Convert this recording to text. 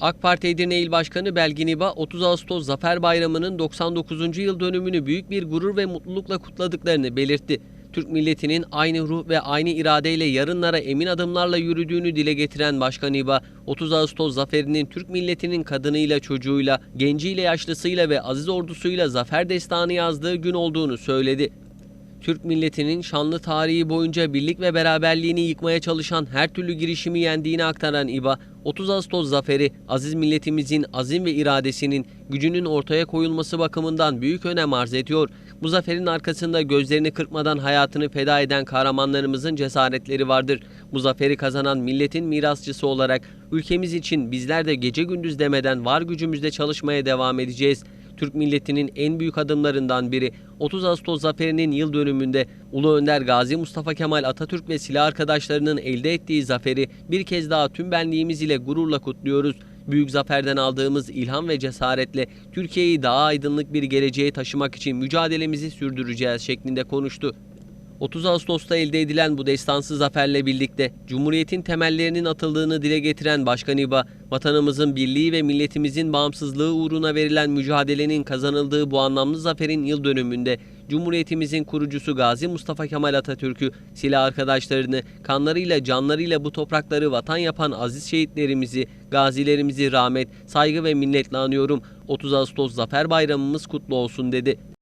AK Parti Edirne İl Başkanı Belgin İba, 30 Ağustos Zafer Bayramı'nın 99. yıl dönümünü büyük bir gurur ve mutlulukla kutladıklarını belirtti. Türk milletinin aynı ruh ve aynı iradeyle yarınlara emin adımlarla yürüdüğünü dile getiren Başkan İba, 30 Ağustos zaferinin Türk milletinin kadınıyla, çocuğuyla, genciyle, yaşlısıyla ve aziz ordusuyla zafer destanı yazdığı gün olduğunu söyledi. Türk milletinin şanlı tarihi boyunca birlik ve beraberliğini yıkmaya çalışan her türlü girişimi yendiğini aktaran İBA, 30 Ağustos zaferi aziz milletimizin azim ve iradesinin gücünün ortaya koyulması bakımından büyük önem arz ediyor. Bu zaferin arkasında gözlerini kırpmadan hayatını feda eden kahramanlarımızın cesaretleri vardır. Bu zaferi kazanan milletin mirasçısı olarak ülkemiz için bizler de gece gündüz demeden var gücümüzle çalışmaya devam edeceğiz. Türk milletinin en büyük adımlarından biri 30 Ağustos zaferinin yıl dönümünde Ulu Önder Gazi Mustafa Kemal Atatürk ve silah arkadaşlarının elde ettiği zaferi bir kez daha tüm benliğimiz ile gururla kutluyoruz. Büyük zaferden aldığımız ilham ve cesaretle Türkiye'yi daha aydınlık bir geleceğe taşımak için mücadelemizi sürdüreceğiz şeklinde konuştu. 30 Ağustos'ta elde edilen bu destansı zaferle birlikte Cumhuriyet'in temellerinin atıldığını dile getiren Başkan İba, vatanımızın birliği ve milletimizin bağımsızlığı uğruna verilen mücadelenin kazanıldığı bu anlamlı zaferin yıl dönümünde Cumhuriyetimizin kurucusu Gazi Mustafa Kemal Atatürk'ü, silah arkadaşlarını, kanlarıyla canlarıyla bu toprakları vatan yapan aziz şehitlerimizi, gazilerimizi rahmet, saygı ve minnetle anıyorum. 30 Ağustos Zafer Bayramımız kutlu olsun dedi.